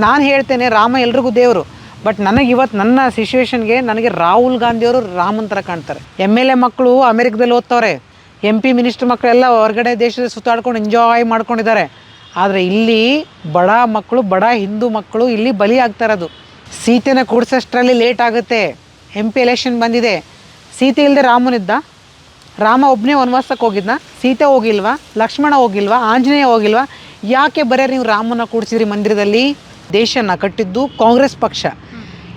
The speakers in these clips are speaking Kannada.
ನಾನು ಹೇಳ್ತೇನೆ ರಾಮ ಎಲ್ರಿಗೂ ದೇವರು ಬಟ್ ನನಗೆ ಇವತ್ತು ನನ್ನ ಸಿಚುವೇಶನ್ಗೆ ನನಗೆ ರಾಹುಲ್ ಗಾಂಧಿಯವರು ರಾಮನ ಥರ ಕಾಣ್ತಾರೆ. ಎಂ ಎಲ್ ಎ ಮಕ್ಕಳು ಅಮೆರಿಕದಲ್ಲಿ ಓದ್ತವ್ರೆ ಎಂ ಪಿ ಮಿನಿಸ್ಟರ್ ಮಕ್ಕಳೆಲ್ಲ ಹೊರಗಡೆ ದೇಶದಲ್ಲಿ ಸುತ್ತಾಡ್ಕೊಂಡು ಎಂಜಾಯ್ ಮಾಡ್ಕೊಂಡಿದ್ದಾರೆ. ಆದರೆ ಇಲ್ಲಿ ಬಡ ಮಕ್ಕಳು ಬಡ ಹಿಂದೂ ಮಕ್ಕಳು ಇಲ್ಲಿ ಬಲಿ ಆಗ್ತಾ ಇರೋದು. ಸೀತೆನ ಕೂಡ್ಸೋಷ್ಟರಲ್ಲಿ ಲೇಟ್ ಆಗುತ್ತೆ. ಎಂ ಪಿ ಎಲೆಕ್ಷನ್ ಬಂದಿದೆ. ಸೀತೆ ಇಲ್ಲದೆ ರಾಮನಿದ್ದ? ರಾಮ ಒಬ್ಬನೇ ವನವಾಸಕ್ಕೆ ಹೋಗಿದ್ನ? ಸೀತೆ ಹೋಗಿಲ್ವಾ? ಲಕ್ಷ್ಮಣ ಹೋಗಿಲ್ವಾ? ಆಂಜನೇಯ ಹೋಗಿಲ್ವಾ? ಯಾಕೆ ಬರೀ ನೀವು ರಾಮನ ಕೂಡಿಸಿದ್ರಿ ಮಂದಿರದಲ್ಲಿ? ದೇಶನ ಕಟ್ಟಿದ್ದು ಕಾಂಗ್ರೆಸ್ ಪಕ್ಷ.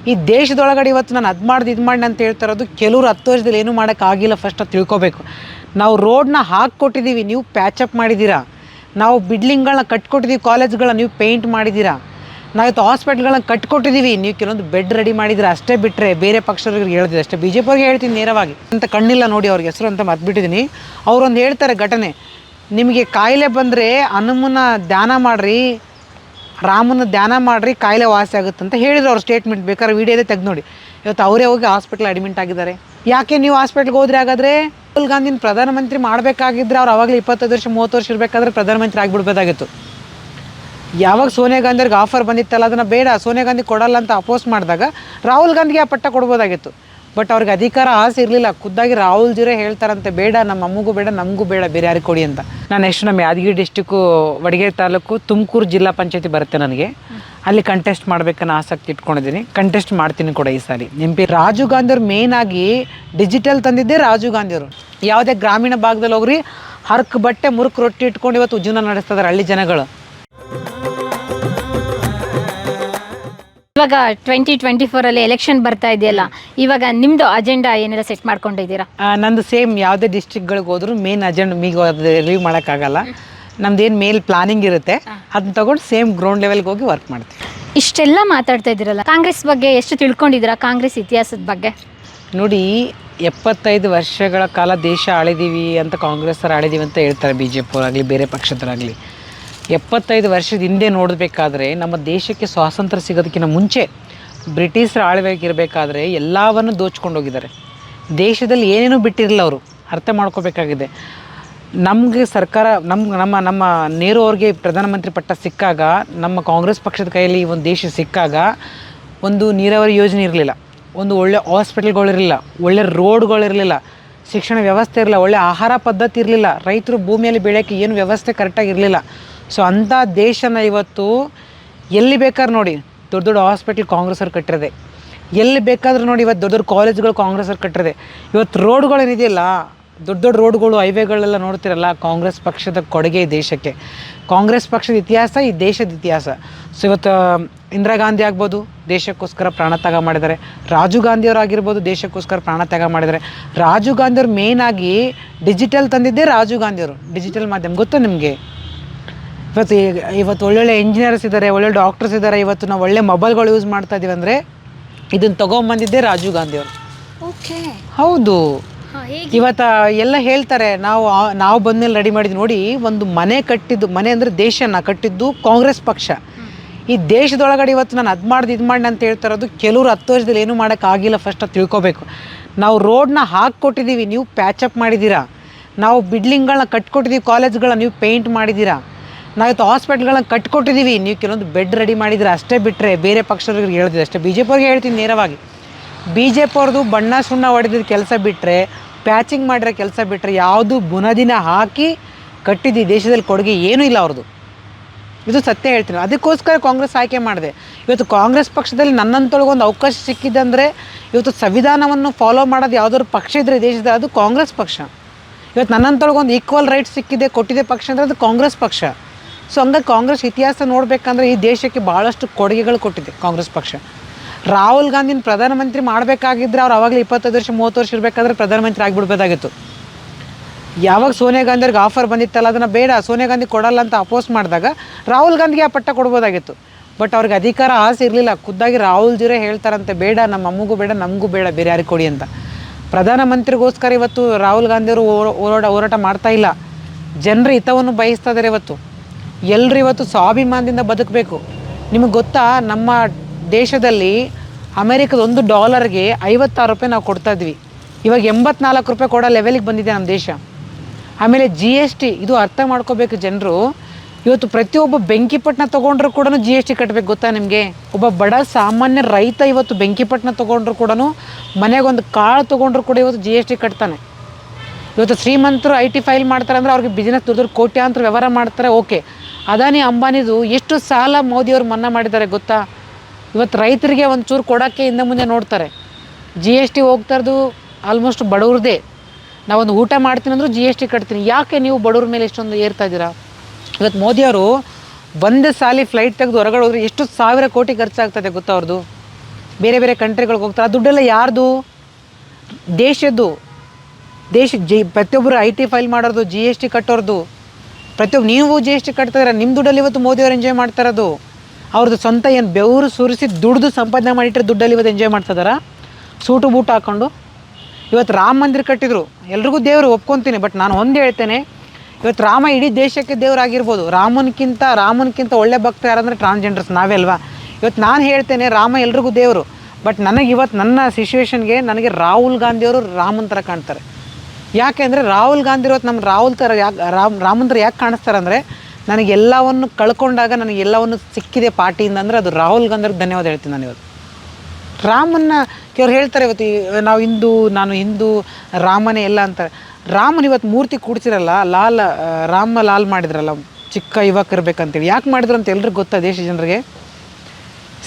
ಈ ದೇಶದೊಳಗಡೆ ಇವತ್ತು ನಾನು ಅದು ಮಾಡ್ದು ಇದು ಮಾಡಿ ಅಂತ ಹೇಳ್ತಾ ಇರೋದು ಕೆಲವರು ಹತ್ತು ವರ್ಷದಲ್ಲಿ ಏನೂ ಮಾಡೋಕ್ಕಾಗಿಲ್ಲ ಫಸ್ಟ್ ಅದು ತಿಳ್ಕೊಬೇಕು. ನಾವು ರೋಡ್ನ ಹಾಕ್ಕೊಟ್ಟಿದ್ದೀವಿ ನೀವು ಪ್ಯಾಚಪ್ ಮಾಡಿದ್ದೀರಾ? ನಾವು ಬಿಲ್ಡಿಂಗ್ಗಳನ್ನ ಕಟ್ಕೊಟ್ಟಿದ್ದೀವಿ ಕಾಲೇಜ್ಗಳನ್ನ ನೀವು ಪೇಂಟ್ ಮಾಡಿದ್ದೀರಾ? ನಾವಿವತ್ತು ಹಾಸ್ಪಿಟ್ಲ್ಗಳನ್ನ ಕಟ್ಕೊಟ್ಟಿದ್ದೀವಿ ನೀವು ಕೆಲವೊಂದು ಬೆಡ್ ರೆಡಿ ಮಾಡಿದ್ರೆ ಅಷ್ಟೇ ಬಿಟ್ಟರೆ ಬೇರೆ ಪಕ್ಷದವ್ರಿಗೆ ಹೇಳ್ತಿದ್ದೆ ಅಷ್ಟೇ. ಬಿ ಜೆ ಪಿಯವ್ರಿಗೆ ಹೇಳ್ತೀನಿ ನೇರವಾಗಿ. ಅಂತ ಕಣ್ಣಿಲ್ಲ ನೋಡಿ ಅವ್ರಿಗೆ, ಹೆಸರು ಅಂತ ಮರ್ತ್ಬಿಟ್ಟಿದ್ದೀನಿ. ಅವರೊಂದು ಹೇಳ್ತಾರೆ ಘಟನೆ. ನಿಮಗೆ ಕಾಯಿಲೆ ಬಂದರೆ ಹನುಮನ ಧ್ಯಾನ ಮಾಡಿರಿ ರಾಮನ ಧ್ಯಾನ ಮಾಡಿರಿ, ಕಾಯಿಲೆ ವಾಸಿ ಆಗುತ್ತೆ ಅಂತ ಹೇಳಿದ್ರು ಅವ್ರ ಸ್ಟೇಟ್ಮೆಂಟ್ ಬೇಕಾದ್ರೆ ವಿಡಿಯೋದೇ ತೆಗೆದು ನೋಡಿ. ಇವತ್ತು ಅವರೇ ಹೋಗಿ ಹಾಸ್ಪಿಟ್ಲ್ ಅಡ್ಮಿಟ್ ಆಗಿದ್ದಾರೆ. ಯಾಕೆ ನೀವು ಹಾಸ್ಪಿಟ್ಲ್ಗೆ ಹೋದ್ರೆ ಹಾಗಾದರೆ? ರಾಹುಲ್ ಗಾಂಧಿನ ಪ್ರಧಾನಮಂತ್ರಿ ಮಾಡಬೇಕಾಗಿದ್ರೆ ಅವ್ರು ಅವಾಗಲೇ ಇಪ್ಪತ್ತೈದು ವರ್ಷ, ಮೂವತ್ತು ವರ್ಷ ಇರಬೇಕಾದ್ರೆ ಪ್ರಧಾನಮಂತ್ರಿ ಆಗಿಬಿಡ್ಬೇಕಾಗಿತ್ತು. ಯಾವಾಗ ಸೋನಿಯಾ ಗಾಂಧಿಯವ್ರಿಗೆ ಆಫರ್ ಬಂದಿತ್ತಲ್ಲ, ಅದನ್ನು ಬೇಡ, ಸೋನಿಯಾ ಗಾಂಧಿ ಕೊಡಲ್ಲ ಅಂತ ಅಪೋಸ್ ಮಾಡಿದಾಗ ರಾಹುಲ್ ಗಾಂಧಿಗೆ ಆ ಪಟ್ಟ ಕೊಡ್ಬೋದಾಗಿತ್ತು. ಬಟ್ ಅವ್ರಿಗೆ ಅಧಿಕಾರ ಆಸೆ ಇರಲಿಲ್ಲ. ಖುದ್ದಾಗಿ ರಾಹುಲ್ ಜೀರೆ ಹೇಳ್ತಾರಂತೆ, ಬೇಡ, ನಮ್ಮ ಅಮ್ಮಗೂ ಬೇಡ, ನಮಗೂ ಬೇಡ, ಬೇರೆ ಯಾರಿಗೆ ಕೊಡಿ ಅಂತ. ನಾನು ನೆಕ್ಸ್ಟ್ ನಮ್ಮ ಯಾದಗಿರಿ ಡಿಸ್ಟಿಕ್ಕು ವಡಗೇರಿ ತಾಲೂಕು ತುಮಕೂರು ಜಿಲ್ಲಾ ಪಂಚಾಯತಿ ಬರುತ್ತೆ ನನಗೆ. ಅಲ್ಲಿ ಕಂಟೆಸ್ಟ್ ಮಾಡ್ಬೇಕನ್ನೋ ಆಸಕ್ತಿ ಇಟ್ಕೊಂಡಿದ್ದೀನಿ. ಕಂಟೆಸ್ಟ್ ಮಾಡ್ತೀನಿ ಕೂಡ ಈ ಸಾರಿ. ಎಂ ಪಿ ರಾಜೀವ್ ಗಾಂಧಿಯವ್ರು ಮೇನ್ ಆಗಿ ಡಿಜಿಟಲ್ ತಂದಿದ್ದೇ ರಾಜೀವ್ ಗಾಂಧಿಯವರು ಯಾವುದೇ ಗ್ರಾಮೀಣ ಭಾಗದಲ್ಲಿ ಹೋಗ್ರಿ, ಹರ್ಕ್ ಬಟ್ಟೆ ಮುರುಕ್ ರೊಟ್ಟಿ ಇಟ್ಕೊಂಡು ಇವತ್ತು ಜೀವನ ನಡೆಸ್ತಾ ಇದ್ದಾರೆ ಹಳ್ಳಿ ಜನಗಳು. ಇವಾಗ ಟ್ವೆಂಟಿ ಟ್ವೆಂಟಿ ಫೋರಲ್ಲಿ ಎಲೆಕ್ಷನ್ ಬರ್ತಾ ಇದೆಯಲ್ಲ ಇವಾಗ ನಿಮ್ದು ಅಜೆಂಡಾ ಏನೆಲ್ಲ ಸೆಟ್ ಮಾಡ್ಕೊಂಡಿದ್ದೀರಾ? ಆ, ನಂದು ಸೇಮ್ ಯಾವುದೇ ಡಿಸ್ಟ್ರಿಕ್ಗಳಿಗೆ ಹೋದ್ರು ಮೇನ್ ಅಜೆಂಡ್ ಮೀಗ ರಿವ್ಯೂ ಮಾಡೋಕ್ಕಾಗಲ್ಲ ಏನು ಮೇಲ್ ಪ್ಲಾನಿಂಗ್ ಇರುತ್ತೆ ಅದನ್ನ ತಗೊಂಡು ಸೇಮ್ ಗ್ರೌಂಡ್ ಲೆವೆಲ್ಗೆ ಹೋಗಿ ವರ್ಕ್ ಮಾಡ್ತೀವಿ. ಇಷ್ಟೆಲ್ಲ ಮಾತಾಡ್ತಾ ಇದ್ದೀರಲ್ಲ ಕಾಂಗ್ರೆಸ್ ಬಗ್ಗೆ ಎಷ್ಟು ತಿಳ್ಕೊಂಡಿದ್ದೀರಾ ಕಾಂಗ್ರೆಸ್ ಇತಿಹಾಸದ ಬಗ್ಗೆ? ನೋಡಿ ಎಪ್ಪತ್ತೈದು ವರ್ಷಗಳ ಕಾಲ ದೇಶ ಆಳಿದೀವಿ ಅಂತ ಕಾಂಗ್ರೆಸ್ಸರು ಆಳಿದೀವಿ ಅಂತ ಹೇಳ್ತಾರೆ ಬಿ ಜೆ ಪಿ ಬೇರೆ ಪಕ್ಷದವರಾಗಲಿ. ಎಪ್ಪತ್ತೈದು ವರ್ಷದ ಹಿಂದೆ ನೋಡಬೇಕಾದ್ರೆ ನಮ್ಮ ದೇಶಕ್ಕೆ ಸ್ವಾತಂತ್ರ್ಯ ಸಿಗೋದಕ್ಕಿಂತ ಮುಂಚೆ ಬ್ರಿಟಿಷರ ಆಳ್ವೆಗಿರಬೇಕಾದ್ರೆ ಎಲ್ಲವನ್ನು ದೋಚ್ಕೊಂಡು ಹೋಗಿದ್ದಾರೆ. ದೇಶದಲ್ಲಿ ಏನೇನೂ ಬಿಟ್ಟಿರಲಿಲ್ಲ ಅವರು. ಅರ್ಥ ಮಾಡ್ಕೋಬೇಕಾಗಿದೆ. ನಮಗೆ ಸರ್ಕಾರ ನಮ್ಮ ನಮ್ಮ ನಮ್ಮ ನೇರು ಅವ್ರಿಗೆ ಪ್ರಧಾನಮಂತ್ರಿ ಪಟ್ಟ ಸಿಕ್ಕಾಗ, ನಮ್ಮ ಕಾಂಗ್ರೆಸ್ ಪಕ್ಷದ ಕೈಯಲ್ಲಿ ಒಂದು ದೇಶ ಸಿಕ್ಕಾಗ ಒಂದು ನೀರಾವರಿ ಯೋಜನೆ ಇರಲಿಲ್ಲ. ಒಂದು ಒಳ್ಳೆ ಹಾಸ್ಪಿಟಲ್ಗಳಿರಲಿಲ್ಲ, ಒಳ್ಳೆ ರೋಡ್ಗಳಿರಲಿಲ್ಲ, ಶಿಕ್ಷಣ ವ್ಯವಸ್ಥೆ ಇರಲಿಲ್ಲ, ಒಳ್ಳೆ ಆಹಾರ ಪದ್ಧತಿ ಇರಲಿಲ್ಲ, ರೈತರು ಭೂಮಿಯಲ್ಲಿ ಬೆಳೆಯೋಕ್ಕೆ ಏನು ವ್ಯವಸ್ಥೆ ಕರೆಕ್ಟಾಗಿ ಇರಲಿಲ್ಲ. ಸೊ ಅಂಥ ದೇಶನ ಇವತ್ತು ಎಲ್ಲಿ ಬೇಕಾದ್ರೆ ನೋಡಿ, ದೊಡ್ಡ ದೊಡ್ಡ ಹಾಸ್ಪಿಟ್ಲ್ ಕಾಂಗ್ರೆಸ್ಸವ್ರು ಕಟ್ಟಿರದೆ. ಎಲ್ಲಿ ಬೇಕಾದ್ರೂ ನೋಡಿ ಇವತ್ತು ದೊಡ್ಡ ದೊಡ್ಡ ಕಾಲೇಜ್ಗಳು ಕಾಂಗ್ರೆಸ್ಸವ್ರು ಕಟ್ಟಿರದೆ. ಇವತ್ತು ರೋಡ್ಗಳೇನಿದೆಯಲ್ಲ ದೊಡ್ಡ ದೊಡ್ಡ ರೋಡ್ಗಳು ಹೈವೇಗಳೆಲ್ಲ ನೋಡ್ತಿರಲ್ಲ, ಕಾಂಗ್ರೆಸ್ ಪಕ್ಷದ ಕೊಡುಗೆ ಈ ದೇಶಕ್ಕೆ. ಕಾಂಗ್ರೆಸ್ ಪಕ್ಷದ ಇತಿಹಾಸ, ಈ ದೇಶದ ಇತಿಹಾಸ. ಸೊ ಇವತ್ತು ಇಂದಿರಾ ಗಾಂಧಿ ಆಗ್ಬೋದು, ದೇಶಕ್ಕೋಸ್ಕರ ಪ್ರಾಣ ತ್ಯಾಗ ಮಾಡಿದ್ದಾರೆ. ರಾಜೀವ್ ಗಾಂಧಿಯವರು ಆಗಿರ್ಬೋದು, ದೇಶಕ್ಕೋಸ್ಕರ ಪ್ರಾಣ ತ್ಯಾಗ ಮಾಡಿದ್ದಾರೆ. ರಾಜೀವ್ ಗಾಂಧಿಯವ್ರು ಮೇನ್ ಆಗಿ ಡಿಜಿಟಲ್ ತಂದಿದ್ದೇ ರಾಜೀವ್ ಗಾಂಧಿಯವರು ಡಿಜಿಟಲ್ ಮಾಧ್ಯಮ. ಗೊತ್ತಾ ನಿಮಗೆ? ಇವತ್ತು ಇವತ್ತು ಒಳ್ಳೊಳ್ಳೆ ಇಂಜಿನಿಯರ್ಸ್ ಇದ್ದಾರೆ ಒಳ್ಳೊಳ್ಳೆ ಡಾಕ್ಟರ್ಸ್ ಇದ್ದಾರೆ ಇವತ್ತು ನಾವು ಒಳ್ಳೆ ಮೊಬೈಲ್ಗಳು ಯೂಸ್ ಮಾಡ್ತಾ ಇದೀವಿ ಅಂದರೆ ಇದನ್ನು ತಗೊಂಬಂದಿದ್ದೆ ರಾಜೀವ್ ಗಾಂಧಿಯವರು ಓಕೆ ಹೌದು. ಇವತ್ತ ಎಲ್ಲ ಹೇಳ್ತಾರೆ ನಾವು ನಾವು ನಾವು ಬಂದ್ಮೇಲೆ ರೆಡಿ ಮಾಡಿದ್ವಿ ನೋಡಿ ಒಂದು ಮನೆ ಕಟ್ಟಿದ್ದು ಮನೆ ಅಂದರೆ ದೇಶನ ಕಟ್ಟಿದ್ದು ಕಾಂಗ್ರೆಸ್ ಪಕ್ಷ. ಈ ದೇಶದೊಳಗಡೆ ಇವತ್ತು ನಾನು ಅದು ಮಾಡ್ದು ಇದು ಮಾಡಿ ಅಂತ ಹೇಳ್ತಾ ಇರೋದು ಕೆಲವರು ಹತ್ತು ವರ್ಷದಲ್ಲಿ ಏನೂ ಮಾಡೋಕ್ಕಾಗಿಲ್ಲ ಫಸ್ಟ್ ಅದು ತಿಳ್ಕೊಬೇಕು. ನಾವು ರೋಡ್ನ ಹಾಕ್ಕೊಟ್ಟಿದ್ದೀವಿ ನೀವು ಪ್ಯಾಚಪ್ ಮಾಡಿದ್ದೀರಾ? ನಾವು ಬಿಲ್ಡಿಂಗ್ಗಳನ್ನ ಕಟ್ಕೊಟ್ಟಿದ್ದೀವಿ ಕಾಲೇಜ್ಗಳನ್ನ ನೀವು ಪೇಂಟ್ ಮಾಡಿದ್ದೀರಾ? ನಾವಿವತ್ತು ಹಾಸ್ಪಿಟ್ಲ್ಗಳನ್ನ ಕಟ್ಕೊಟ್ಟಿದ್ದೀವಿ ನೀವು ಕೆಲವೊಂದು ಬೆಡ್ ರೆಡಿ ಮಾಡಿದ್ರೆ ಅಷ್ಟೇ ಬಿಟ್ಟರೆ ಬೇರೆ ಪಕ್ಷದವ್ರಿಗೆ ಹೇಳ್ತಿದ್ದೆ ಅಷ್ಟೇ. ಬಿ ಜೆ ಪಿಯವ್ರಿಗೆ ಹೇಳ್ತೀನಿ ನೇರವಾಗಿ. ಬಿ ಜೆ ಪಿ ಅವ್ರದ್ದು ಬಣ್ಣ ಸುಣ್ಣ ಹೊಡೆದಿದ್ದ ಕೆಲಸ ಬಿಟ್ಟರೆ ಪ್ಯಾಚಿಂಗ್ ಮಾಡಿರೋ ಕೆಲಸ ಬಿಟ್ಟರೆ ಯಾವುದು ಬುನದಿನ ಹಾಕಿ ಕಟ್ಟಿದ್ದು ದೇಶದಲ್ಲಿ ಕೊಡುಗೆ ಏನೂ ಇಲ್ಲ ಅವ್ರದ್ದು. ಇದು ಸತ್ಯ ಹೇಳ್ತೀನಿ. ಅದಕ್ಕೋಸ್ಕರ ಕಾಂಗ್ರೆಸ್ ಆಯ್ಕೆ ಮಾಡಿದೆ. ಇವತ್ತು ಕಾಂಗ್ರೆಸ್ ಪಕ್ಷದಲ್ಲಿ ನನ್ನಂತೊಳಗೆ ಒಂದು ಅವಕಾಶ ಸಿಕ್ಕಿದ್ದಂದರೆ ಇವತ್ತು ಸಂವಿಧಾನವನ್ನು ಫಾಲೋ ಮಾಡೋದು ಯಾವುದಾದ್ರು ಪಕ್ಷ ಇದ್ದರೆ ದೇಶದ ಅದು ಕಾಂಗ್ರೆಸ್ ಪಕ್ಷ. ಇವತ್ತು ನನ್ನಂತೊಳಗೆ ಒಂದು ಈಕ್ವಲ್ ರೈಟ್ ಸಿಕ್ಕಿದೆ, ಕೊಟ್ಟಿದೆ ಪಕ್ಷ ಅಂದರೆ ಅದು ಕಾಂಗ್ರೆಸ್ ಪಕ್ಷ. ಸೊ ಹಂಗಾಗಿ ಕಾಂಗ್ರೆಸ್ ಇತಿಹಾಸ ನೋಡಬೇಕಂದ್ರೆ ಈ ದೇಶಕ್ಕೆ ಭಾಳಷ್ಟು ಕೊಡುಗೆಗಳು ಕೊಟ್ಟಿದೆ ಕಾಂಗ್ರೆಸ್ ಪಕ್ಷ. ರಾಹುಲ್ ಗಾಂಧಿನ ಪ್ರಧಾನಮಂತ್ರಿ ಮಾಡಬೇಕಾಗಿದ್ದರೆ ಅವ್ರು ಅವಾಗಲೇ ಇಪ್ಪತ್ತೈದು ವರ್ಷ, ಮೂವತ್ತು ವರ್ಷ ಇರಬೇಕಾದ್ರೆ ಪ್ರಧಾನಮಂತ್ರಿ ಆಗಿಬಿಡ್ಬೇಕಾಗಿತ್ತು. ಯಾವಾಗ ಸೋನಿಯಾ ಗಾಂಧಿಯವ್ರಿಗೆ ಆಫರ್ ಬಂದಿತ್ತಲ್ಲ, ಅದನ್ನು ಬೇಡ, ಸೋನಿಯಾ ಗಾಂಧಿ ಕೊಡಲ್ಲ ಅಂತ ಅಪೋಸ್ ಮಾಡಿದಾಗ ರಾಹುಲ್ ಗಾಂಧಿಗೆ ಆ ಪಟ್ಟ ಕೊಡ್ಬೋದಾಗಿತ್ತು. ಬಟ್ ಅವ್ರಿಗೆ ಅಧಿಕಾರ ಆಸೆ ಇರಲಿಲ್ಲ. ಖುದ್ದಾಗಿ ರಾಹುಲ್ ಜೀರೇ ಹೇಳ್ತಾರಂತೆ, ಬೇಡ, ನಮ್ಮ ಅಮ್ಮಗೂ ಬೇಡ, ನಮಗೂ ಬೇಡ, ಬೇರೆ ಯಾರಿಗೆ ಕೊಡಿ ಅಂತ. ಪ್ರಧಾನಮಂತ್ರಿಗೋಸ್ಕರ ಇವತ್ತು ರಾಹುಲ್ ಗಾಂಧಿಯವರು ಹೋರ- ಹೋರಾಟ ಹೋರಾಟ ಮಾಡ್ತಾ ಇಲ್ಲ. ಜನರ ಹಿತವನ್ನು ಬಯಸ್ತಾ ಇದ್ದಾರೆ ಇವತ್ತು. ಎಲ್ಲರೂ ಇವತ್ತು ಸ್ವಾಭಿಮಾನದಿಂದ ಬದುಕಬೇಕು. ನಿಮಗೆ ಗೊತ್ತಾ, ನಮ್ಮ ದೇಶದಲ್ಲಿ ಅಮೇರಿಕದ ಒಂದು ಡಾಲರ್ಗೆ ಐವತ್ತಾರು ರೂಪಾಯಿ ನಾವು ಕೊಡ್ತಾ ಇದ್ವಿ. ಇವಾಗ ಎಂಬತ್ನಾಲ್ಕು ರೂಪಾಯಿ ಕೊಡೋ ಲೆವೆಲಿಗೆ ಬಂದಿದೆ ನಮ್ಮ ದೇಶ. ಆಮೇಲೆ ಜಿ ಎಸ್ ಟಿ ಇದು ಅರ್ಥ ಮಾಡ್ಕೋಬೇಕು ಜನರು. ಇವತ್ತು ಪ್ರತಿಯೊಬ್ಬ ಬೆಂಕಿಪಟ್ಟಣ ತೊಗೊಂಡ್ರು ಕೂಡ ಜಿ ಎಸ್ ಟಿ ಕಟ್ಟಬೇಕು ಗೊತ್ತಾ ನಿಮಗೆ? ಒಬ್ಬ ಬಡ ಸಾಮಾನ್ಯ ರೈತ ಇವತ್ತು ಬೆಂಕಿಪಟ್ಟಣ ತೊಗೊಂಡ್ರು ಕೂಡ ಮನೆಗೊಂದು ಕಾಳು ತೊಗೊಂಡ್ರು ಕೂಡ ಇವತ್ತು ಜಿ ಎಸ್ ಟಿ ಕಟ್ತಾನೆ. ಇವತ್ತು ಶ್ರೀಮಂತರು ಐ ಟಿ ಫೈಲ್ ಮಾಡ್ತಾರೆ ಅಂದರೆ ಅವ್ರಿಗೆ ಬಿಸ್ನೆಸ್ ದೊಡ್ಡ ಕೋಟ್ಯಾಂತರ ವ್ಯವಹಾರ ಮಾಡ್ತಾರೆ, ಓಕೆ. ಅದಾನಿ ಅಂಬಾನಿದು ಎಷ್ಟು ಸಾಲ ಮೋದಿಯವರು ಮನ್ನಾ ಮಾಡಿದ್ದಾರೆ ಗೊತ್ತಾ? ಇವತ್ತು ರೈತರಿಗೆ ಒಂಚೂರು ಕೊಡೋಕ್ಕೆ ಹಿಂದೆ ಮುಂದೆ ನೋಡ್ತಾರೆ. ಜಿ ಎಸ್ ಟಿ ಹೋಗ್ತಾರದು ಆಲ್ಮೋಸ್ಟ್ ಬಡವ್ರದ್ದೇ ನಾವೊಂದು ಊಟ ಮಾಡ್ತೀನಿ ಅಂದರೂ ಜಿ ಎಸ್ ಟಿ ಕಟ್ತೀನಿ. ಯಾಕೆ ನೀವು ಬಡವ್ರ ಮೇಲೆ ಇಷ್ಟೊಂದು ಏರ್ತಾ ಇದ್ದೀರಾ? ಇವತ್ತು ಮೋದಿಯವರು ಒಂದೇ ಸಾಲಿ ಫ್ಲೈಟ್ ತೆಗೆದು ಹೊರಗಡೆ ಹೋದ್ರೆ ಎಷ್ಟು ಸಾವಿರ ಕೋಟಿ ಖರ್ಚಾಗ್ತದೆ ಗೊತ್ತಾ ಅವ್ರದ್ದು ಬೇರೆ ಬೇರೆ ಕಂಟ್ರಿಗಳಿಗೆ ಹೋಗ್ತಾರೆ. ಆ ದುಡ್ಡೆಲ್ಲ ಯಾರ್ದು? ದೇಶದ್ದು. ದೇಶ ಜಿ ಪ್ರತಿಯೊಬ್ಬರು ಐ ಟಿ ಫೈಲ್ ಮಾಡೋದು ಜಿ ಎಸ್ ಟಿ ಕಟ್ಟೋರ್ದು. ಪ್ರತಿಯೊಬ್ಬರು ನೀವು ಜಿ ಎಸ್ ಟಿ ಕಟ್ತಿದ್ರೆ ನಿಮ್ಮ ದುಡ್ಡಲ್ಲಿ ಇವತ್ತು ಮೋದಿಯವ್ರು ಎಂಜಾಯ್ ಮಾಡ್ತಾ ಇರೋದು ಅವ್ರದ್ದು ಸ್ವಂತ ಏನು ಬೆವರು ಸುರಿಸಿ ದುಡ್ದು ಸಂಪಾದನೆ ಮಾಡಿಟ್ಟರೆ ದುಡ್ಡಲ್ಲಿ ಇವತ್ತು ಎಂಜಾಯ್ ಮಾಡ್ತಿದಾರ? ಸೂಟು ಬೂಟು ಹಾಕ್ಕೊಂಡು ಇವತ್ತು ರಾಮ ಮಂದಿರ ಕಟ್ಟಿದ್ರು. ಎಲ್ರಿಗೂ ದೇವರು ಒಪ್ಕೊತೀನಿ ಬಟ್ ನಾನು ಒಂದು ಹೇಳ್ತೇನೆ, ಇವತ್ತು ರಾಮ ಇಡೀ ದೇಶಕ್ಕೆ ದೇವರಾಗಿರ್ಬೋದು ರಾಮನ್ಕಿಂತ ರಾಮನ್ಕಿಂತ ಒಳ್ಳೆ ಭಕ್ತ ಯಾರಂದರೆ ಟ್ರಾನ್ಸ್ಜೆಂಡರ್ಸ್ ನಾವೇ ಅಲ್ವಾ? ಇವತ್ತು ನಾನು ಹೇಳ್ತೇನೆ, ರಾಮ ಎಲ್ರಿಗೂ ದೇವರು. ಬಟ್ ನನಗೆ ಇವತ್ತು ನನ್ನ ಸಿಚುವೇಶನ್ಗೆ ನನಗೆ ರಾಹುಲ್ ಗಾಂಧಿಯವರು ರಾಮನ ಥರ ಕಾಣ್ತಾರೆ. ಯಾಕೆ ಅಂದರೆ ರಾಹುಲ್ ಗಾಂಧಿ ಇವತ್ತು ನಮ್ಮ ರಾಹುಲ್ ಥರ ಯಾಕೆ ರಾಮ್ ರಾಮಂದ್ರ ಯಾಕೆ ಕಾಣಿಸ್ತಾರೆ ಅಂದರೆ ನನಗೆ ಎಲ್ಲವನ್ನು ಕಳ್ಕೊಂಡಾಗ ನನಗೆ ಎಲ್ಲವನ್ನು ಸಿಕ್ಕಿದೆ ಪಾರ್ಟಿಯಿಂದ ಅಂದರೆ ಅದು ರಾಹುಲ್ ಗಾಂಧಿಯವ್ರಿಗೆ ಧನ್ಯವಾದ ಹೇಳ್ತೀನಿ ನಾನು ಇವತ್ತು ರಾಮನ್ನ ಕೆಲವ್ರು ಹೇಳ್ತಾರೆ ಇವತ್ತು ನಾವು ಹಿಂದೂ, ನಾನು ಹಿಂದೂ, ರಾಮನೇ ಎಲ್ಲ ಅಂತಾರೆ. ರಾಮನ ಇವತ್ತು ಮೂರ್ತಿ ಕೂಡ್ಸಿರಲ್ಲ, ಲಾಲ್ ರಾಮ ಲಾಲ್ ಮಾಡಿದ್ರಲ್ಲ, ಚಿಕ್ಕ ಯುವಕರಿರ್ಬೇಕಂತೇಳಿ ಯಾಕೆ ಮಾಡಿದ್ರು ಅಂತ ಎಲ್ರಿಗೂ ಗೊತ್ತಾ ದೇಶ ಜನರಿಗೆ?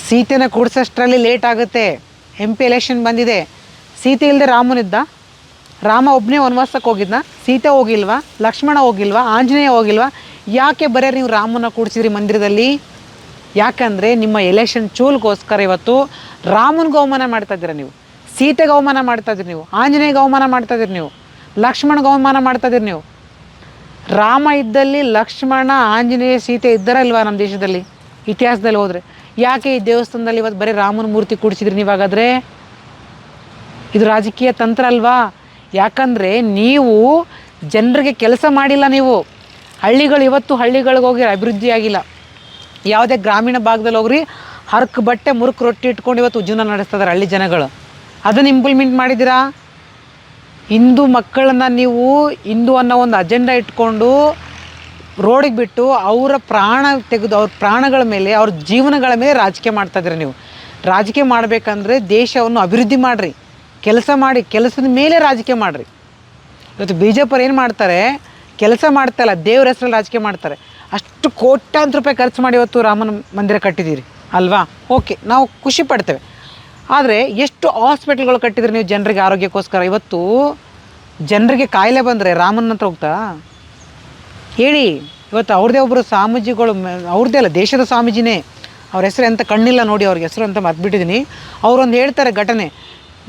ಸೀತೆನ ಕೂಡ್ಸೋಷ್ಟರಲ್ಲಿ ಲೇಟ್ ಆಗುತ್ತೆ. ಎಂ ಪಿ ಎಲೆಕ್ಷನ್ ಬಂದಿದೆ. ಸೀತೆ ಇಲ್ಲದೆ ರಾಮನಿದ್ದ? ರಾಮ ಒಬ್ಬನೇ ವನವಾಸಕ್ಕೆ ಹೋಗಿದ್ನ. ಸೀತೆ ಹೋಗಿಲ್ವಾ? ಲಕ್ಷ್ಮಣ ಹೋಗಿಲ್ವಾ? ಆಂಜನೇಯ ಹೋಗಿಲ್ವಾ? ಯಾಕೆ ಬರೀ ನೀವು ರಾಮನ ಕೂಡಿಸಿದ್ರಿ ಮಂದಿರದಲ್ಲಿ? ಯಾಕಂದರೆ ನಿಮ್ಮ ಎಲೆಕ್ಷನ್ ಚೂಲ್ಗೋಸ್ಕರ ಇವತ್ತು ರಾಮನಿಗೆ ಅವಮಾನ ಮಾಡ್ತಾ ಇದ್ದೀರ ನೀವು. ಸೀತೆಗೆ ಅವಮಾನ ಮಾಡ್ತಾ ಇದ್ದೀರಿ ನೀವು. ಆಂಜನೇಯಗೆ ಅವಮಾನ ಮಾಡ್ತಾ ಇದ್ದೀರಿ ನೀವು. ಲಕ್ಷ್ಮಣಗೆ ಅವಮಾನ ಮಾಡ್ತಾ ಇದ್ದೀರಿ ನೀವು. ರಾಮ ಇದ್ದಲ್ಲಿ ಲಕ್ಷ್ಮಣ, ಆಂಜನೇಯ, ಸೀತೆ ಇದ್ದಾರಲ್ವಾ ನಮ್ಮ ದೇಶದಲ್ಲಿ? ಇತಿಹಾಸದಲ್ಲಿ ಹೋದರೆ. ಯಾಕೆ ಈ ದೇವಸ್ಥಾನದಲ್ಲಿ ಇವತ್ತು ಬರೀ ರಾಮನ ಮೂರ್ತಿ ಕೂಡಿಸಿದ್ರಿ ನೀವಾಗಾದರೆ? ಇದು ರಾಜಕೀಯ ತಂತ್ರ ಅಲ್ವಾ? ಯಾಕಂದರೆ ನೀವು ಜನರಿಗೆ ಕೆಲಸ ಮಾಡಿಲ್ಲ ನೀವು. ಹಳ್ಳಿಗಳು ಇವತ್ತು ಹಳ್ಳಿಗಳಿಗೆ ಹೋಗಿ ಅಭಿವೃದ್ಧಿ ಆಗಿಲ್ಲ. ಯಾವುದೇ ಗ್ರಾಮೀಣ ಭಾಗದಲ್ಲಿ ಹೋಗ್ರಿ, ಹರ್ಕ್ ಬಟ್ಟೆ ಮುರುಕು ರೊಟ್ಟಿ ಇಟ್ಕೊಂಡು ಇವತ್ತು ಜೀವನ ನಡೆಸ್ತಿದ್ದಾರೆ ಹಳ್ಳಿ ಜನಗಳು. ಅದನ್ನು ಇಂಪ್ಲಿಮೆಂಟ್ ಮಾಡಿದ್ದೀರಾ? ಹಿಂದೂ ಮಕ್ಕಳನ್ನ ನೀವು ಹಿಂದೂ ಅನ್ನೋ ಒಂದು ಅಜೆಂಡಾ ಇಟ್ಕೊಂಡು ರೋಡಿಗೆ ಬಿಟ್ಟು ಅವರ ಪ್ರಾಣ ತೆಗೆದು, ಅವ್ರ ಪ್ರಾಣಗಳ ಮೇಲೆ, ಅವ್ರ ಜೀವನಗಳ ಮೇಲೆ ರಾಜಕೀಯ ಮಾಡ್ತಾ ಇದ್ದೀರಿ ನೀವು? ರಾಜಕೀಯ ಮಾಡಬೇಕಂದ್ರೆ ದೇಶವನ್ನು ಅಭಿವೃದ್ಧಿ ಮಾಡಿರಿ. ಕೆಲಸ ಮಾಡಿ, ಕೆಲಸದ ಮೇಲೆ ರಾಜಕೀಯ ಮಾಡಿರಿ. ಇವತ್ತು ಬಿ ಜೆ ಪಿಯವ್ರು ಏನು ಮಾಡ್ತಾರೆ, ಕೆಲಸ ಮಾಡ್ತಾ ಇಲ್ಲ, ದೇವ್ರ ಹೆಸರಲ್ಲಿ ರಾಜಕೀಯ ಮಾಡ್ತಾರೆ. ಅಷ್ಟು ಕೋಟ್ಯಾಂತರ ರೂಪಾಯಿ ಖರ್ಚು ಮಾಡಿ ಇವತ್ತು ರಾಮನ ಮಂದಿರ ಕಟ್ಟಿದ್ದೀರಿ, ಅಲ್ವಾ? ಓಕೆ, ನಾವು ಖುಷಿ ಪಡ್ತೇವೆ. ಆದರೆ ಎಷ್ಟು ಹಾಸ್ಪಿಟ್ಲ್ಗಳು ಕಟ್ಟಿದ್ರೆ ನೀವು ಜನರಿಗೆ ಆರೋಗ್ಯಕ್ಕೋಸ್ಕರ? ಇವತ್ತು ಜನರಿಗೆ ಕಾಯಿಲೆ ಬಂದರೆ ರಾಮನ ಹತ್ರ ಹೋಗ್ತಾ? ಹೇಳಿ, ಇವತ್ತು ಅವ್ರದ್ದೇ ಒಬ್ಬರು ಸ್ವಾಮೀಜಿಗಳು ಅವ್ರದ್ದೇ ಅಲ್ಲ, ದೇಶದ ಸ್ವಾಮೀಜಿನೇ. ಅವ್ರ ಹೆಸರು ಎಂತ ಕಣ್ಣಿಲ್ಲ ನೋಡಿ ಅವ್ರಿಗೆ ಹೆಸರು ಅಂತ ಮತ್ಬಿಟ್ಟಿದ್ದೀನಿ ಅವರೊಂದು ಹೇಳ್ತಾರೆ ಘಟನೆ.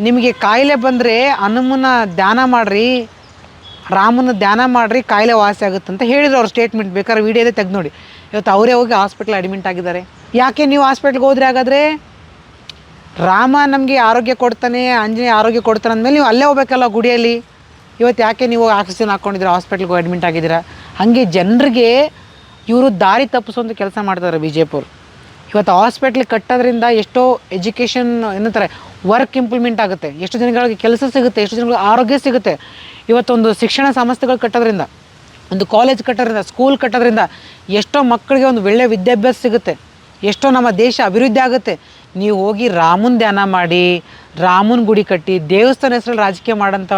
ನಿಮಗೆ ಕಾಯಿಲೆ ಬಂದರೆ ಹನುಮನ ಧ್ಯಾನ ಮಾಡಿರಿ, ರಾಮನ ಧ್ಯಾನ ಮಾಡಿರಿ, ಕಾಯಿಲೆ ವಾಸಿ ಆಗುತ್ತೆ ಅಂತ ಹೇಳಿದ್ರು ಅವ್ರ ಸ್ಟೇಟ್ಮೆಂಟ್ ಬೇಕಾದ್ರೆ ವೀಡಿಯೋದೇ ತೆಗೆದು ನೋಡಿ. ಇವತ್ತು ಅವರೇ ಹೋಗಿ ಹಾಸ್ಪಿಟ್ಲ್ ಅಡ್ಮಿಂಟ್ ಆಗಿದ್ದಾರೆ. ಯಾಕೆ ನೀವು ಹಾಸ್ಪಿಟ್ಲ್ಗೆ ಹೋದ್ರೆ ಹಾಗಾದರೆ? ರಾಮ ನಮಗೆ ಆರೋಗ್ಯ ಕೊಡ್ತಾನೆ, ಆಂಜನೇಯ ಆರೋಗ್ಯ ಕೊಡ್ತಾನೆ ಅಂದಮೇಲೆ ನೀವು ಅಲ್ಲೇ ಹೋಗ್ಬೇಕಲ್ಲ ಗುಡಿಯಲ್ಲಿ. ಇವತ್ತು ಯಾಕೆ ನೀವು ಆಕ್ಸಿಜನ್ ಹಾಕ್ಕೊಂಡಿದ್ದೀರಾ ಹಾಸ್ಪಿಟ್ಲ್ಗೆ ಅಡ್ಮಿಂಟ್ ಆಗಿದ್ದೀರಾ? ಹಾಗೆ ಜನರಿಗೆ ಇವರು ದಾರಿ ತಪ್ಪಿಸೋ ಕೆಲಸ ಮಾಡ್ತಾರೆ ಬಿ ಜೆ ಪಿಯವರು ಇವತ್ತು ಹಾಸ್ಪಿಟ್ಲ್ ಕಟ್ಟೋದ್ರಿಂದ ಎಷ್ಟೋ ಎಜುಕೇಷನ್ ಏನಂತಾರೆ ವರ್ಕ್ ಇಂಪ್ಲಿಮೆಂಟ್ ಆಗುತ್ತೆ. ಎಷ್ಟು ಜನಗಳಿಗೆ ಕೆಲಸ ಸಿಗುತ್ತೆ, ಎಷ್ಟು ಜನಗಳಿಗೆ ಆರೋಗ್ಯ ಸಿಗುತ್ತೆ. ಇವತ್ತೊಂದು ಶಿಕ್ಷಣ ಸಂಸ್ಥೆಗಳು ಕಟ್ಟೋದ್ರಿಂದ, ಒಂದು ಕಾಲೇಜ್ ಕಟ್ಟೋದ್ರಿಂದ ಸ್ಕೂಲ್ ಕಟ್ಟೋದ್ರಿಂದ ಎಷ್ಟೋ ಮಕ್ಕಳಿಗೆ ಒಂದು ಒಳ್ಳೆಯ ವಿದ್ಯಾಭ್ಯಾಸ ಸಿಗುತ್ತೆ. ಎಷ್ಟೋ ನಮ್ಮ ದೇಶ ಅಭಿವೃದ್ಧಿ ಆಗುತ್ತೆ. ನೀವು ಹೋಗಿ ರಾಮನ ಧ್ಯಾನ ಮಾಡಿ, ರಾಮನ ಗುಡಿ ಕಟ್ಟಿ, ದೇವಸ್ಥಾನ ಹೆಸರಲ್ಲಿ ರಾಜಕೀಯ ಮಾಡೋಂಥ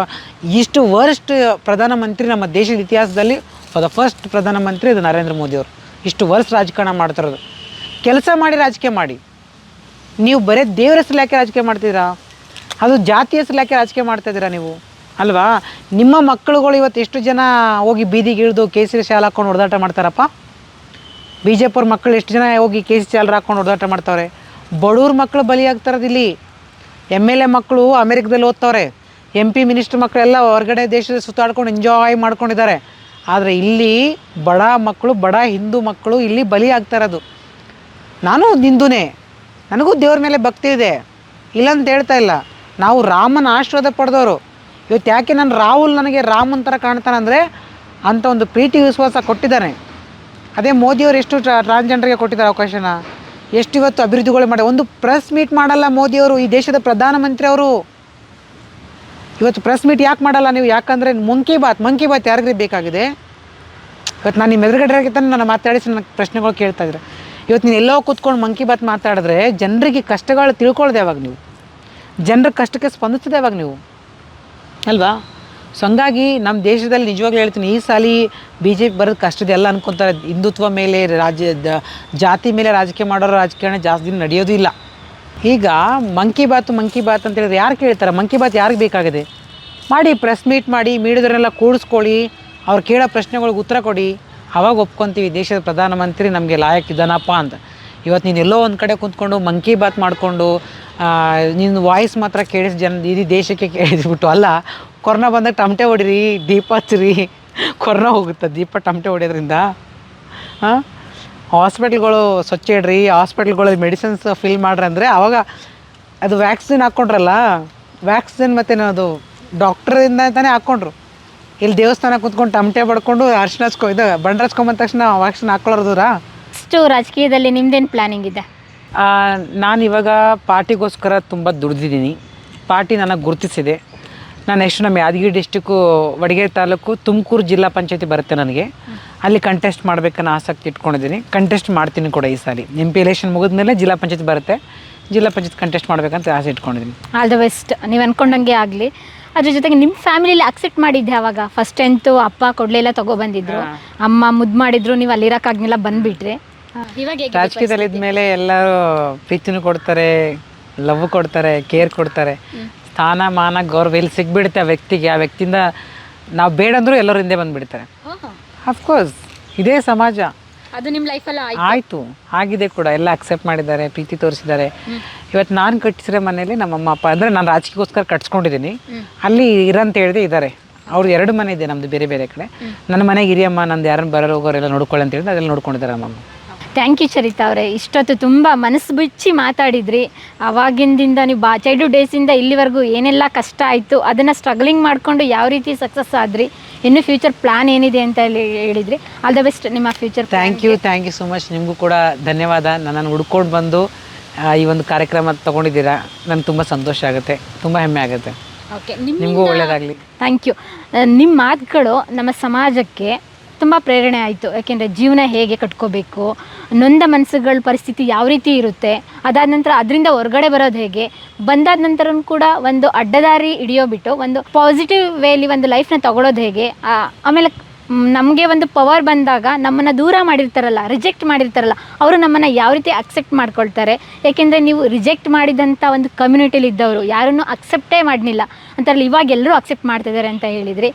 ಇಷ್ಟು ವರ್ಸ್ಟ್ ಪ್ರಧಾನಮಂತ್ರಿ ನಮ್ಮ ದೇಶದ ಇತಿಹಾಸದಲ್ಲಿ ಫಾರ್ ದ ಫಸ್ಟ್ ಪ್ರಧಾನಮಂತ್ರಿ ಇದು ನರೇಂದ್ರ ಮೋದಿಯವರು. ಇಷ್ಟು ವರ್ಷ ರಾಜಕಾರಣ ಮಾಡ್ತಿರೋದು ಕೆಲಸ ಮಾಡಿ ರಾಜಕೀಯ ಮಾಡಿ. ನೀವು ಬರೀ ದೇವರ ಹೆಸರು ರಾಜಕೀಯ ಮಾಡ್ತಿದ್ದೀರಾ? ಅದು ಜಾತಿ ಹೆಸರು ರಾಜಕೀಯ ಮಾಡ್ತಾಯಿದ್ದೀರಾ ನೀವು? ಅಲ್ವಾ? ನಿಮ್ಮ ಮಕ್ಕಳುಗಳು ಇವತ್ತು ಎಷ್ಟು ಜನ ಹೋಗಿ ಬೀದಿಗೆ ಇಳಿದು ಕೇಸರಿ ಶಾಲೆ ಹಾಕ್ಕೊಂಡು ಹೊಡೆದಾಟ ಮಾಡ್ತಾರಪ್ಪ? ಬಿ ಜೆ ಪಿಯವ್ರ ಮಕ್ಕಳು ಎಷ್ಟು ಜನ ಹೋಗಿ ಕೇಸರಿ ಶಾಲೆ ಹಾಕ್ಕೊಂಡು ಹೊಡೆದಾಟ ಮಾಡ್ತಾವ್ರೆ? ಬಡವ್ರ ಮಕ್ಕಳು ಬಲಿಯಾಗ್ತಾರದು ಇಲ್ಲಿ. ಎಂ ಎಲ್ ಎ ಮಕ್ಕಳು ಅಮೆರಿಕದಲ್ಲಿ ಓದ್ತವ್ರೆ. ಎಂ ಪಿ ಮಿನಿಸ್ಟರ್ ಮಕ್ಕಳೆಲ್ಲ ಹೊರಗಡೆ ದೇಶದ ಸುತ್ತಾಡ್ಕೊಂಡು ಎಂಜಾಯ್ ಮಾಡ್ಕೊಂಡಿದ್ದಾರೆ. ಆದರೆ ಇಲ್ಲಿ ಬಡ ಮಕ್ಕಳು, ಬಡ ಹಿಂದೂ ಮಕ್ಕಳು ಇಲ್ಲಿ ಬಲಿ ಆಗ್ತಾ ಇರೋದು. ನಾನು ಹಿಂದೂನೇ ನನಗೂ ದೇವ್ರ ಮೇಲೆ ಭಕ್ತಿ ಇದೆ. ಇಲ್ಲ ಅಂತ ಹೇಳ್ತಾ ಇಲ್ಲ. ನಾವು ರಾಮನ ಆಶೀರ್ವಾದ ಪಡೆದವರು. ಇವತ್ತು ಯಾಕೆ ನಾನು ರಾಹುಲ್ ನನಗೆ ರಾಮನ್ ಥರ ಕಾಣ್ತಾನಂದರೆ ಅಂಥ ಒಂದು ಪ್ರೀತಿ ವಿಶ್ವಾಸ ಕೊಟ್ಟಿದ್ದಾನೆ. ಅದೇ ಮೋದಿಯವರು ಎಷ್ಟು ಟ್ರಾನ್ಸ್ಜೆಂಡರ್ಗೆ ಕೊಟ್ಟಿದ್ದಾರೆ ಅವಕಾಶನ? ಎಷ್ಟು ಇವತ್ತು ಅಭಿವೃದ್ಧಿಗಳು ಮಾಡಿ ಒಂದು ಪ್ರೆಸ್ ಮೀಟ್ ಮಾಡಲ್ಲ ಮೋದಿಯವರು ಈ ದೇಶದ ಪ್ರಧಾನಮಂತ್ರಿ ಅವರು. ಇವತ್ತು ಪ್ರೆಸ್ ಮೀಟ್ ಯಾಕೆ ಮಾಡಲ್ಲ ನೀವು? ಯಾಕಂದರೆ ಮಂಕಿ ಬಾತ್ ಮಂಕಿ ಬಾತ್ ಯಾರಿಗ್ರಿ ಬೇಕಾಗಿದೆ? ಇವತ್ತು ನಾನು ನಿಮ್ಮ ಎದುರುಗಡೆ ನನ್ನ ಮಾತಾಡಿಸಿ ನನಗೆ ಪ್ರಶ್ನೆಗಳು ಕೇಳ್ತಾ ಇದ್ರೆ ಇವತ್ತು ನೀನು ಎಲ್ಲೋ ಕೂತ್ಕೊಂಡು ಮಂಕಿ ಬಾತ್ ಮಾತಾಡಿದ್ರೆ ಜನರಿಗೆ ಕಷ್ಟಗಳು ತಿಳ್ಕೊಳ್ದೆ ಯಾವಾಗ ನೀವು? ಜನರ ಕಷ್ಟಕ್ಕೆ ಸ್ಪಂದಿಸದೆ ಯಾವಾಗ ನೀವು? ಅಲ್ವಾ? ಸೊ ಹಂಗಾಗಿ ನಮ್ಮ ದೇಶದಲ್ಲಿ ನಿಜವಾಗ್ಲೂ ಹೇಳ್ತೀನಿ, ಈ ಸಾಲಿ ಬಿ ಜೆ ಪಿ ಬರೋದು ಕಷ್ಟದ ಎಲ್ಲ ಅನ್ಕೊತಾರೆ, ಹಿಂದುತ್ವ ಮೇಲೆ, ರಾಜ್ಯ ಜಾತಿ ಮೇಲೆ ರಾಜಕೀಯ ಮಾಡೋರು ರಾಜಕೀಯ ಜಾಸ್ತಿ ದಿನ ನಡೆಯೋದು ಇಲ್ಲ. ಈಗ ಮಂಕಿ ಬಾತ್ ಮಂಕಿ ಬಾತ್ ಅಂತ ಹೇಳಿದ್ರೆ ಯಾರು ಕೇಳ್ತಾರೆ? ಮಂಕಿ ಬಾತ್ ಯಾರಿಗೆ ಬೇಕಾಗಿದೆ? ಮಾಡಿ ಪ್ರೆಸ್ ಮೀಟ್ ಮಾಡಿ ಮೀಡಿಯಾದವರೆಲ್ಲ ಕೂಡಿಸ್ಕೊಳ್ಳಿ, ಅವ್ರು ಕೇಳೋ ಪ್ರಶ್ನೆಗಳಿಗೆ ಉತ್ತರ ಕೊಡಿ. ಅವಾಗ ಒಪ್ಕೊಂತೀವಿ ದೇಶದ ಪ್ರಧಾನಮಂತ್ರಿ ನಮಗೆ ಲಾಯಕ್ ಇದ್ದಾನಪ್ಪ ಅಂತ. ಇವತ್ತು ನೀನು ಎಲ್ಲೋ ಒಂದು ಕಡೆ ಕುಂತ್ಕೊಂಡು ಮಂಕಿ ಬಾತ್ ಮಾಡಿಕೊಂಡು ನಿನ್ನ ವಾಯ್ಸ್ ಮಾತ್ರ ಕೇಳಿಸಿ ಜನ ಇಡೀ ದೇಶಕ್ಕೆ ಕೇಳಿಸ್ಬಿಟ್ಟು ಅಲ್ಲ, ಕೊರೋನಾ ಬಂದಾಗ ಟಮಟೆ ಹೊಡಿರಿ, ದೀಪ ಹಚ್ಚಿರಿ. ಕೊರೋನಾ ಹೋಗುತ್ತೆ, ದೀಪ ಟಮಟೆ ಹೊಡೆಯೋದ್ರಿಂದ. ಹಾಂ? ಹಾಸ್ಪಿಟ್ಲ್ಗಳು ಸ್ವಚ್ಛ ಇಡ್ರಿ, ಹಾಸ್ಪಿಟ್ಲ್ಗಳಲ್ಲಿ ಮೆಡಿಸಿನ್ಸ್ ಫಿಲ್ ಮಾಡ್ರಿ ಅಂದರೆ ಅವಾಗ ಅದು ವ್ಯಾಕ್ಸಿನ್ ಹಾಕ್ಕೊಂಡ್ರಲ್ಲ, ವ್ಯಾಕ್ಸಿನ್ ಮತ್ತೇನೋ ಅದು ಡಾಕ್ಟ್ರಿಂದ ತಾನೇ ಹಾಕ್ಕೊಂಡ್ರು. ಇಲ್ಲಿ ದೇವಸ್ಥಾನ ಕುತ್ಕೊಂಡು ಟಮಟೆ ಬಡ್ಕೊಂಡು ಅರ್ಶಿನ ಇದು ಬಂಡ ಹಚ್ಕೊಂಬಂದ ತಕ್ಷಣ ವ್ಯಾಕ್ಸಿನ್ ಹಾಕ್ಕೊಳ್ಳೋದೂರಾ ಅಷ್ಟು ರಾಜಕೀಯದಲ್ಲಿ ನಿಮ್ದೇನು ಪ್ಲಾನಿಂಗ್ ಇದೆ? ನಾನು ಇವಾಗ ಪಾರ್ಟಿಗೋಸ್ಕರ ತುಂಬ ದುಡ್ದಿದ್ದೀನಿ. ಪಾರ್ಟಿ ನನಗೆ ಗುರುತಿಸಿದೆ. ನಾನು ಎಷ್ಟು ನಮ್ಮ ಯಾದಗಿರಿ ಡಿಸ್ಟಿಕ್ಕು ವಡಗೇರಿ ತಾಲೂಕು ತುಮಕೂರು ಜಿಲ್ಲಾ ಪಂಚಾಯತಿ ಬರುತ್ತೆ ನನಗೆ. ಅಲ್ಲಿ ಕಂಟೆಸ್ಟ್ ಮಾಡಬೇಕನ್ನೋ ಆಸಕ್ತಿ ಇಟ್ಕೊಂಡಿದ್ದೀನಿ. ಕಂಟೆಸ್ಟ್ ಮಾಡ್ತೀನಿ ಕೂಡ ಈ ಸಾರಿ. ಎಂ ಪಿ ಎಲೆಕ್ಷನ್ ಮುಗಿದ್ಮೇಲೆ ಜಿಲ್ಲಾ ಪಂಚಾಯತ್ ಬರುತ್ತೆ. ಜಿಲ್ಲಾ ಪಂಚಾಯತ್ ಕಂಟೆಸ್ಟ್ ಮಾಡಬೇಕಂತ ಆಸೆ ಇಟ್ಕೊಂಡಿದ್ದೀನಿ. ಆಲ್ ದ ಬೆಸ್ಟ್ ನೀವು ಅಂದ್ಕೊಂಡಂಗೆ ಆಗಲಿ. ಅದ್ರ ಜೊತೆಗೆ ನಿಮ್ಮ ಫ್ಯಾಮಿಲಿಲಿ ಅಕ್ಸೆಪ್ಟ್ ಮಾಡಿದ್ದೆ ಅವಾಗ. ಫಸ್ಟ್ ಟೆಂತು ಅಪ್ಪ ಕೊಡ್ಲೆಲ್ಲ ತಗೊಬಂದಿದ್ರು ಅಮ್ಮ ಮುದ್ದು ಮಾಡಿದ್ರು ನೀವು ಅಲ್ಲಿ ಬಂದ್ಬಿಟ್ರಿ. ಇವಾಗ ಹೇಗಿದೆ ರಾಜಕೀಯದಲ್ಲಿ ಮೇಲೆ ಎಲ್ಲರೂ ಪ್ರೀತಿನೂ ಕೊಡ್ತಾರೆ ಲವ್ ಕೊಡ್ತಾರೆ ಕೇರ್ ಕೊಡ್ತಾರೆ. ಸ್ಥಾನ ಮಾನ ಗೌರವ ಇಲ್ಲಿ ಸಿಗ್ಬಿಡುತ್ತೆ ಆ ವ್ಯಕ್ತಿಗೆ. ಆ ವ್ಯಕ್ತಿಯಿಂದ ನಾವು ಬೇಡಂದ್ರೂ ಎಲ್ಲರೂ ಹಿಂದೆ ಬಂದುಬಿಡ್ತಾರೆ. ಅಫ್ಕೋರ್ಸ್ ಇದೇ ಸಮಾಜ. ಅದು ನಿಮ್ಮ ಲೈಫಲ್ಲ ಆಯಿತು? ಆಗಿದೆ ಕೂಡ. ಎಲ್ಲ ಅಕ್ಸೆಪ್ಟ್ ಮಾಡಿದ್ದಾರೆ ಪ್ರೀತಿ ತೋರಿಸಿದ್ದಾರೆ. ಇವತ್ತು ನಾನು ಕಟ್ಟಿಸಿರೋ ಮನೇಲಿ ನಮ್ಮ ಅಮ್ಮ ಅಪ್ಪ ಅಂದರೆ ನಾನು ರಾಜಕೀಯಕ್ಕೋಸ್ಕರ ಕಟ್ಸ್ಕೊಂಡಿದ್ದೀನಿ ಅಲ್ಲಿ ಇರಂತ ಹೇಳಿದೆ ಇದ್ದಾರೆ ಅವ್ರು ಎರಡು ಮನೆ ಇದೆ ನಮ್ಮದು ಬೇರೆ ಬೇರೆ ಕಡೆ. ನನ್ನ ಮನೆಗೆ ಹಿರಿಯಮ್ಮ ನಂದು ಯಾರನ್ನ ಬರೋರು ಹೋಗೋರೆಲ್ಲ ನೋಡ್ಕೊಳ್ಳಿ ಅಂತ ಹೇಳಿದ್ರೆ ಅದೆಲ್ಲ ನೋಡ್ಕೊಂಡಿದ್ದಾರೆ ನಮ್ಮಮ್ಮ. ಥ್ಯಾಂಕ್ ಯು ಚರಿತಾ ಅವರೇ. ಇಷ್ಟೊತ್ತು ತುಂಬ ಮನಸ್ಸು ಬಿಚ್ಚಿ ಮಾತಾಡಿದ್ರಿ. ಅವಾಗಿಂದಿಂದ ನೀವು ಬಾ ಚೈಲ್ಡ್ಹುಡ್ ಡೇಸಿಂದ ಇಲ್ಲಿವರೆಗೂ ಏನೆಲ್ಲ ಕಷ್ಟ ಆಯಿತು ಅದನ್ನು ಸ್ಟ್ರಗ್ಲಿಂಗ್ ಮಾಡಿಕೊಂಡು ಯಾವ ರೀತಿ ಸಕ್ಸಸ್ ಆದ್ರಿ ಇನ್ನು ಫ್ಯೂಚರ್ ಪ್ಲಾನ್ ಏನಿದೆ ಅಂತ ಹೇಳಿ ಹೇಳಿದ್ರಿ. ಆಲ್ ದ ಬೆಸ್ಟ್ ನಿಮ್ಮ future thank you thank you so much ನಿಮಗೂ ಕೂಡ ಧನ್ಯವಾದ. ನನ್ನನ್ನು ಹುಡ್ಕೊಂಡು ಬಂದು ಈ ಒಂದು ಕಾರ್ಯಕ್ರಮ ತಗೊಂಡಿದ್ದೀರಾ? ನನಗೆ ತುಂಬ ಸಂತೋಷ ಆಗುತ್ತೆ. ತುಂಬ ಹೆಮ್ಮೆ ಆಗುತ್ತೆ. ಓಕೆ ನಿಮಗೂ ಒಳ್ಳೆಯದಾಗಲಿ ಥ್ಯಾಂಕ್ ಯು ನಿಮ್ಮ ಮಾತುಗಳು ನಮ್ಮ ಸಮಾಜಕ್ಕೆ ತುಂಬ ಪ್ರೇರಣೆ ಆಯಿತು. ಯಾಕೆಂದರೆ ಜೀವನ ಹೇಗೆ ಕಟ್ಕೋಬೇಕು ನೊಂದ ಮನಸ್ಸುಗಳ ಪರಿಸ್ಥಿತಿ ಯಾವ ರೀತಿ ಇರುತ್ತೆ ಅದಾದ ನಂತರ ಅದರಿಂದ ಹೊರಗಡೆ ಬರೋದು ಹೇಗೆ ಬಂದಾದ ನಂತರ ಕೂಡ ಒಂದು ಅಡ್ಡದಾರಿ ಹಿಡಿಯೋ ಬಿಟ್ಟು ಒಂದು ಪಾಸಿಟಿವ್ ವೇಲಿ ಒಂದು ಲೈಫ್ನ ತಗೊಳ್ಳೋದು ಹೇಗೆ ಆಮೇಲೆ ನಮಗೆ ಒಂದು ಪವರ್ ಬಂದಾಗ ನಮ್ಮನ್ನು ದೂರ ಮಾಡಿರ್ತಾರಲ್ಲ ರಿಜೆಕ್ಟ್ ಮಾಡಿರ್ತಾರಲ್ಲ ಅವರು ನಮ್ಮನ್ನು ಯಾವ ರೀತಿ ಅಕ್ಸೆಪ್ಟ್ ಮಾಡ್ಕೊಳ್ತಾರೆ? ಏಕೆಂದರೆ ನೀವು ರಿಜೆಕ್ಟ್ ಮಾಡಿದಂಥ ಒಂದು ಕಮ್ಯುನಿಟಿಲಿ ಇದ್ದವರು ಯಾರನ್ನೂ ಅಕ್ಸೆಪ್ಟೇ ಮಾಡಲಿಲ್ಲ ಅಂತಾರಲ್ಲ ಇವಾಗ ಎಲ್ಲರೂ ಅಕ್ಸೆಪ್ಟ್ ಮಾಡ್ತಿದ್ದಾರೆ ಅಂತ ಹೇಳಿದ್ರಿ.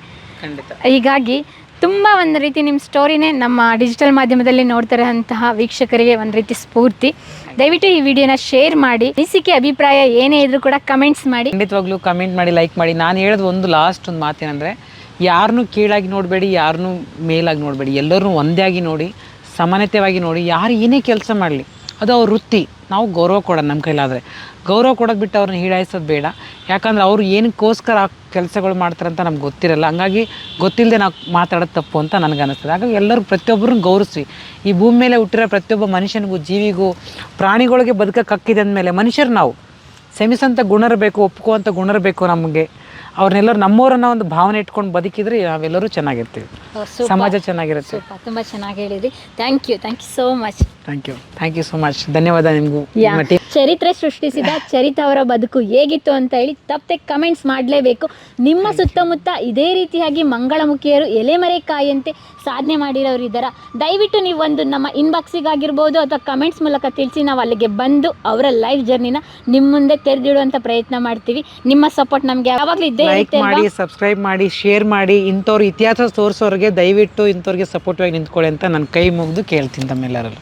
ಹೀಗಾಗಿ ತುಂಬ ಒಂದು ರೀತಿ ನಿಮ್ಮ ಸ್ಟೋರಿನೇ ನಮ್ಮ ಡಿಜಿಟಲ್ ಮಾಧ್ಯಮದಲ್ಲಿ ನೋಡ್ತಿರೋಂತಹ ವೀಕ್ಷಕರಿಗೆ ಒಂದು ರೀತಿ ಸ್ಫೂರ್ತಿ. ದಯವಿಟ್ಟು ಈ ವಿಡಿಯೋನ ಶೇರ್ ಮಾಡಿ. ಅನಿಸಿಕೆ ಅಭಿಪ್ರಾಯ ಏನೇ ಇದ್ರೂ ಕೂಡ ಕಮೆಂಟ್ಸ್ ಮಾಡಿ. ಖಂಡಿತವಾಗ್ಲೂ ಕಮೆಂಟ್ ಮಾಡಿ ಲೈಕ್ ಮಾಡಿ. ನಾನು ಹೇಳೋದು ಒಂದು ಲಾಸ್ಟ್ ಒಂದು ಮಾತೇನೆಂದರೆ ಯಾರನ್ನೂ ಕೀಳಾಗಿ ನೋಡಬೇಡಿ ಯಾರನ್ನೂ ಮೇಲಾಗಿ ನೋಡಬೇಡಿ, ಎಲ್ಲರನ್ನೂ ಒಂದೇ ಆಗಿ ನೋಡಿ ಸಮಾನತೆಯಾಗಿ ನೋಡಿ, ಯಾರು ಏನೇ ಕೆಲಸ ಮಾಡಲಿ, ಅದು ಅವ್ರ ವೃತ್ತಿ. ನಾವು ಗೌರವ ಕೊಡೋಣ ನಮ್ಮ ಕೈಲಾದರೆ. ಗೌರವ ಕೊಡೋದು ಬಿಟ್ಟು ಅವ್ರನ್ನ ಹೀಳಾಯಿಸೋದು ಬೇಡ. ಯಾಕಂದ್ರೆ ಅವ್ರು ಏನಕ್ಕೋಸ್ಕರ ಆ ಕೆಲಸಗಳು ಮಾಡ್ತಾರೆ ಅಂತ ನಮ್ಗೆ ಗೊತ್ತಿರಲ್ಲ. ಹಂಗಾಗಿ ಗೊತ್ತಿಲ್ಲದೆ ನಾವು ಮಾತಾಡೋದು ತಪ್ಪು ಅಂತ ನನಗೆ ಅನಿಸ್ತದೆ. ಹಾಗಾಗಿ ಎಲ್ಲರೂ ಪ್ರತಿಯೊಬ್ಬರನ್ನು ಗೌರವಿಸಿ ಈ ಭೂಮಿ ಮೇಲೆ ಹುಟ್ಟಿರೋ ಪ್ರತಿಯೊಬ್ಬ ಮನುಷ್ಯನಿಗೂ, ಜೀವಿಗೂ, ಪ್ರಾಣಿಗಳಿಗೆ ಬದುಕಕ್ಕೆ ಅಂದಮೇಲೆ ಮನುಷ್ಯರು ನಾವು. ಸೆಮಿಸಂತ ಗುಣರಬೇಕು ಒಪ್ಕುವಂಥ ಗುಣರಬೇಕು ನಮಗೆ. ಅವ್ರನ್ನೆಲ್ಲರೂ ನಮ್ಮವರನ್ನ ಒಂದು ಭಾವನೆ ಇಟ್ಕೊಂಡು ಬದುಕಿದ್ರೆ ನಾವೆಲ್ಲರೂ ಚೆನ್ನಾಗಿರ್ತೀವಿ. ಸಮಾಜ ಚೆನ್ನಾಗಿರುತ್ತೆ. ತುಂಬಾ ತುಂಬ ಚೆನ್ನಾಗಿ ಹೇಳಿದ್ರಿ. Thank you thank you so much thank you thank you so much ಧನ್ಯವಾದ ನಿಮಗೂ. ಯಾ ಚರಿತ್ರೆ ಸೃಷ್ಟಿಸಿದ ಚರಿತ ಅವರ ಬದುಕು ಹೇಗಿತ್ತು ಅಂತ ಹೇಳಿ ತಪ್ಪದೆ ಕಮೆಂಟ್ಸ್ ಮಾಡಲೇಬೇಕು. ನಿಮ್ಮ ಸುತ್ತಮುತ್ತ ಇದೇ ರೀತಿಯಾಗಿ ಮಂಗಳಮುಖಿಯರು ಎಲೆಮರೆಕಾಯಿಯಂತೆ ಸಾಧನೆ ಮಾಡಿರೋರು ಇದ್ದಾರ? ದಯವಿಟ್ಟು ನೀವು ಒಂದು ನಮ್ಮ ಇನ್ಬಾಕ್ಸಿಗಾಗಿರ್ಬೋದು ಅಥವಾ ಕಮೆಂಟ್ಸ್ ಮೂಲಕ ತಿಳಿಸಿ ನಾವು ಅಲ್ಲಿಗೆ ಬಂದು ಅವರ ಲೈಫ್ ಜರ್ನಿನ ನಿಮ್ಮ ಮುಂದೆ ತೆರೆದಿಡುವಂಥ ಪ್ರಯತ್ನ ಮಾಡ್ತೀವಿ. ನಿಮ್ಮ ಸಪೋರ್ಟ್ ನಮಗೆ ಯಾವಾಗಲೂ ಇದ್ದೇ ಲೈಕ್ ಇರುತ್ತೆ ಮಾಡಿ ಸಬ್ಸ್ಕ್ರೈಬ್ ಮಾಡಿ ಶೇರ್ ಮಾಡಿ ಇಂಥವ್ರು ಇತಿಹಾಸ ತೋರಿಸೋರಿಗೆ ದಯವಿಟ್ಟು ಇಂಥವ್ರಿಗೆ ಸಪೋರ್ಟಿವಾಗಿ ನಿಂತ್ಕೊಳ್ಳಿ ಅಂತ ನನ್ನ ಕೈ ಮುಗಿದು ಕೇಳ್ತೀನಿ ತಮ್ಮೆಲ್ಲರಲ್ಲೂ.